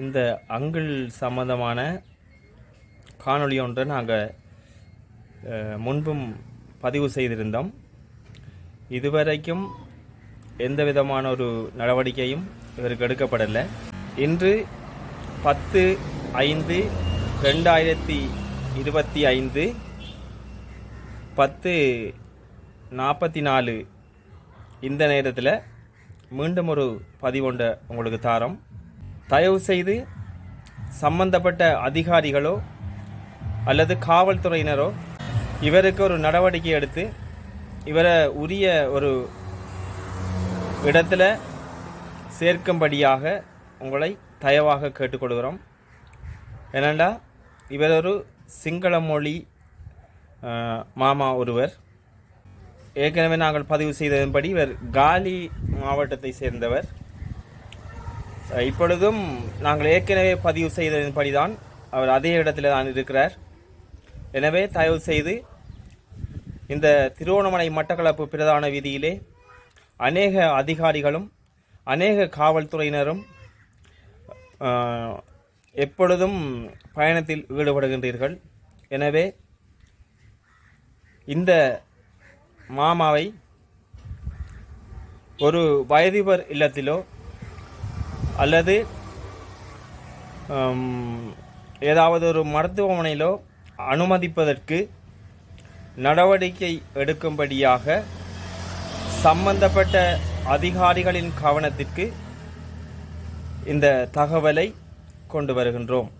இந்த அங்கிள் சம்மந்தமான காணொளி ஒன்றை நாங்கள் முன்பும் பதிவு செய்திருந்தோம். இதுவரைக்கும் எந்த விதமான ஒரு நடவடிக்கையும் இவருக்கு எடுக்கப்படலை. இன்று பத்து ஐந்து ரெண்டாயிரத்தி இருபத்தி ஐந்து பத்து நாற்பத்தி நாலு இந்த நேரத்தில் மீண்டும் ஒரு பதிவொன்றை உங்களுக்கு தாரோம். தயவு செய்து சம்பந்தப்பட்ட அதிகாரிகளோ அல்லது காவல்துறையினரோ இவருக்கு ஒரு நடவடிக்கை எடுத்து இவரை உரிய ஒரு இடத்துல சேர்க்கும்படியாக உங்களை தயவாக கேட்டுக்கொள்கிறோம். ஏனண்டா இவர் ஒரு சிங்கள மொழி மாமா ஒருவர். ஏற்கனவே நாங்கள் பதிவு செய்ததன்படி இவர் காலி மாவட்டத்தை சேர்ந்தவர். இப்பொழுதும் நாங்கள் ஏற்கனவே பதிவு செய்ததன்படி தான் அவர் அதே இடத்துல தான் இருக்கிறார். எனவே தயவு செய்து இந்த திருவோணமலை மட்டக்களப்பு பிரதான வீதியிலே அநேக அதிகாரிகளும் அநேக காவல்துறையினரும் எப்பொழுதும் பயணத்தில் ஈடுபடுகின்றீர்கள். எனவே இந்த மாமாவை ஒரு வயதிபர் இல்லத்திலோ அல்லது ஏதாவது ஒரு மருத்துவமனையிலோ அனுமதிப்பதற்கு நடவடிக்கை எடுக்கும்படியாக சம்பந்தப்பட்ட அதிகாரிகளின் கவனத்திற்கு இந்த தகவலை கொண்டு வருகின்றோம்.